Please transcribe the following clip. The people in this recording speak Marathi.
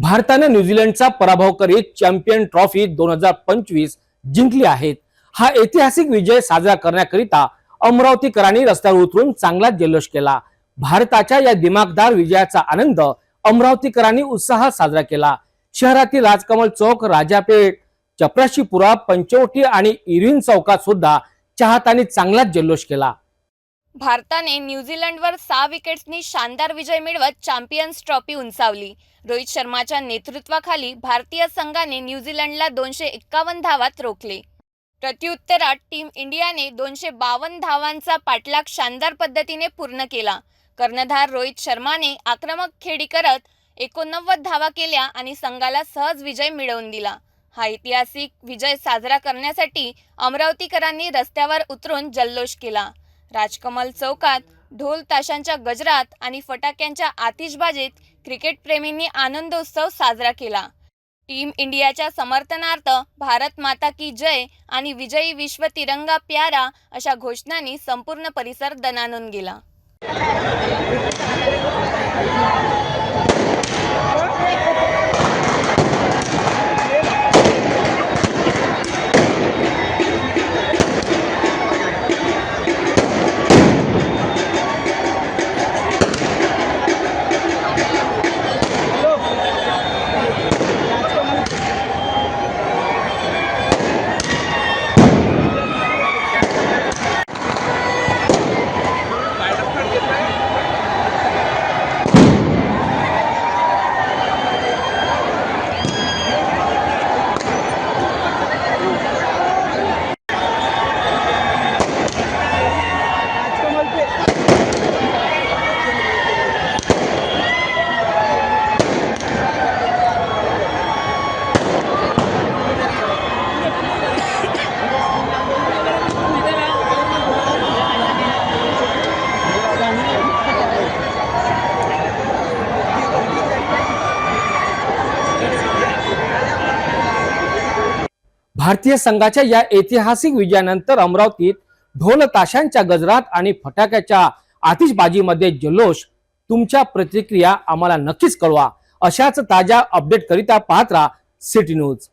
भारताने न्यूझीलंडचा पराभव करीत चॅम्पियन ट्रॉफी दोन हजार पंचवीस जिंकली आहेत हा ऐतिहासिक विजय साजरा करण्याकरिता अमरावतीकरांनी रस्त्यावर उतरून चांगलाच जल्लोष केला. भारताच्या या दिमागदार विजयाचा आनंद अमरावतीकरांनी उत्साहात साजरा केला. शहरातील राजकमल चौक राजापेठ चपराशीपुरा पंचवटी आणि इरविन चौकात सुद्धा चाहतांनी चांगलाच जल्लोष केला. भारताने न्यूझीलंडवर सहा विकेट्सनी शानदार विजय मिळवत चॅम्पियन्स ट्रॉफी उंचावली. रोहित शर्माच्या नेतृत्वाखाली भारतीय संघाने न्यूझीलंडला दोनशे एक्कावन्न धावात रोखले. प्रत्युत्तरात टीम इंडियाने दोनशे बावन्न धावांचा पाठलाग शानदार पद्धतीने पूर्ण केला. कर्णधार रोहित शर्माने आक्रमक खेळी करत एकोणनव्वद धावा केल्या आणि संघाला सहज विजय मिळवून दिला. हा ऐतिहासिक विजय साजरा करण्यासाठी अमरावतीकरांनी रस्त्यावर उतरून जल्लोष केला. राजकमल चौकात ढोल ताशांच्या गजरात आणि फटाक्यांच्या आतिषबाजीत क्रिकेटप्रेमींनी आनंदोत्सव साजरा केला. टीम इंडियाच्या समर्थनार्थ भारत माता की जय आणि विजयी विश्व तिरंगा प्यारा अशा घोषणांनी संपूर्ण परिसर दणानून गेला. भारतीय संघाच्या या ऐतिहासिक विजयानंतर अमरावतीत ढोल ताशांच्या गजरात आणि फटाक्याच्या आतिषबाजीमध्ये जल्लोष तुमच्या प्रतिक्रिया आम्हाला नक्कीच कळवा. अशाच ताज्या अपडेट करिता पाहत राहा सिटी न्यूज.